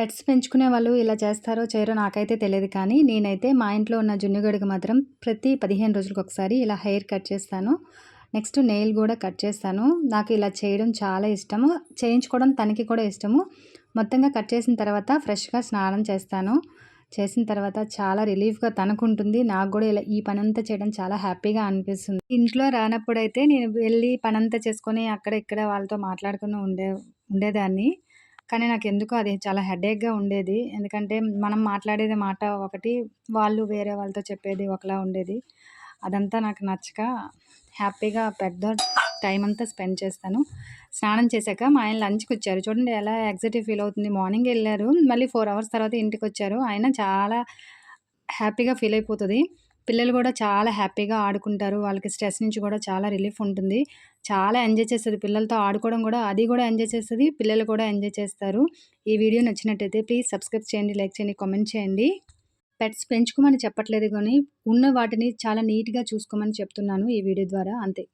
Pets పెంచుకునే వాళ్ళు ఇలా చేస్తారో చేయరో నాకైతే తెలియదు కానీ నేనైతే మా ఇంట్లో ఉన్న జున్నుగడికి మాత్రం ప్రతి పదిహేను రోజులకు ఒకసారి ఇలా హెయిర్ కట్ చేస్తాను. నెక్స్ట్ నెయిల్ కూడా కట్ చేస్తాను. నాకు ఇలా చేయడం చాలా ఇష్టము. చేయించుకోవడం తనకి కూడా ఇష్టము. మొత్తంగా కట్ చేసిన తర్వాత ఫ్రెష్గా స్నానం చేస్తాను. చేసిన తర్వాత చాలా రిలీఫ్గా తనకు ఉంటుంది నాకు కూడా ఇలా ఈ పనంతా చేయడం చాలా హ్యాపీగా అనిపిస్తుంది. ఇంట్లో రానప్పుడైతే నేను వెళ్ళి పనంతా చేసుకొని అక్కడ ఇక్కడ వాళ్ళతో మాట్లాడుకుని ఉండే ఉండేదాన్ని. కానీ నాకు ఎందుకో అది చాలా హెడేక్గా ఉండేది. ఎందుకంటే మనం మాట్లాడేది మాట ఒకటి వాళ్ళు వేరే వాళ్ళతో చెప్పేది ఒకలా ఉండేది. అదంతా నాకు నచ్చక హ్యాపీగా పెద్ద టైం అంతా స్పెండ్ చేస్తాను. స్నానం చేశాక మా ఆయన లంచ్కి వచ్చారు. చూడండి ఎలా ఎగ్జైటివ్ ఫీల్ అవుతుంది. మార్నింగ్ వెళ్ళారు. మళ్ళీ ఫోర్ అవర్స్ తర్వాత ఇంటికి వచ్చారు. ఆయన చాలా హ్యాపీగా ఫీల్ అయిపోతుంది. పిల్లలు కూడా చాలా హ్యాపీగా ఆడుకుంటారు. వాళ్ళకి స్ట్రెస్ నుంచి కూడా చాలా రిలీఫ్ ఉంటుంది. చాలా ఎంజాయ్ చేస్తుంది. పిల్లలతో ఆడుకోవడం కూడా అది కూడా ఎంజాయ్ చేస్తుంది. పిల్లలు కూడా ఎంజాయ్ చేస్తారు. ఈ వీడియో నచ్చినట్టయితే ప్లీజ్ సబ్స్క్రైబ్ చేయండి లైక్ చేయండి కామెంట్ చేయండి. పెట్స్ పెంచుకోమని చెప్పట్లేదు కానీ ఉన్న వాటిని చాలా నీట్గా చూసుకోమని చెప్తున్నాను ఈ వీడియో ద్వారా. అంతే.